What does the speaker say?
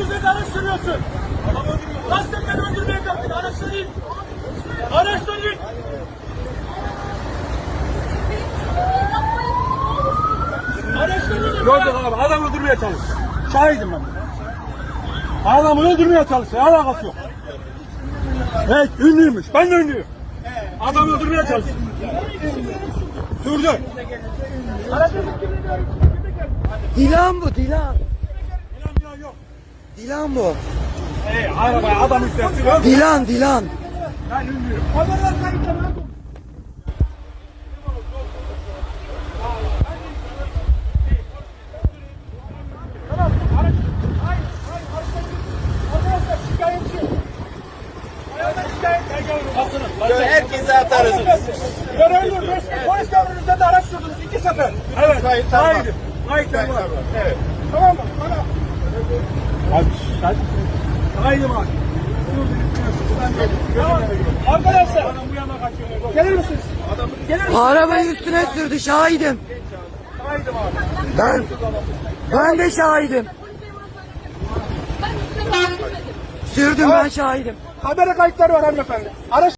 üzerinde araç sürüyorsun. Kasten beni öldürmeye kalktın. Araçtan in. Araçtan in. Yok abi adam öldürmeye çalış. Şahidim ben. Adamı öldürmeye çalışıyor. Alakası yok. Evet ünlüymüş. Ben de ünlüyüm. Adam öldürmeye çalışıyor. Sürdü. Dilan bu Dilan. Dilan bu. Hey arabaya adam yükseltiyor. Dilan Dilan. Ben ünlüyüm. Herkese atarız. Görevli resmi polis devrinde de araç sürdünüz iki sefer. Evet. Kayıtlar var. Kayıtlar var. Evet. Tamam mı? Bana. Abi şahit. Şahidim abi. Arkadaşlar Bu yana kaçıyor. gelir misiniz? Gelir misiniz? Arabayı üstüne sürdü şahidim. Şahidim abi. Ben ben de şahidim. Sürdüm ben şahidim. Kamera kayıtları var hanımefendi. Araç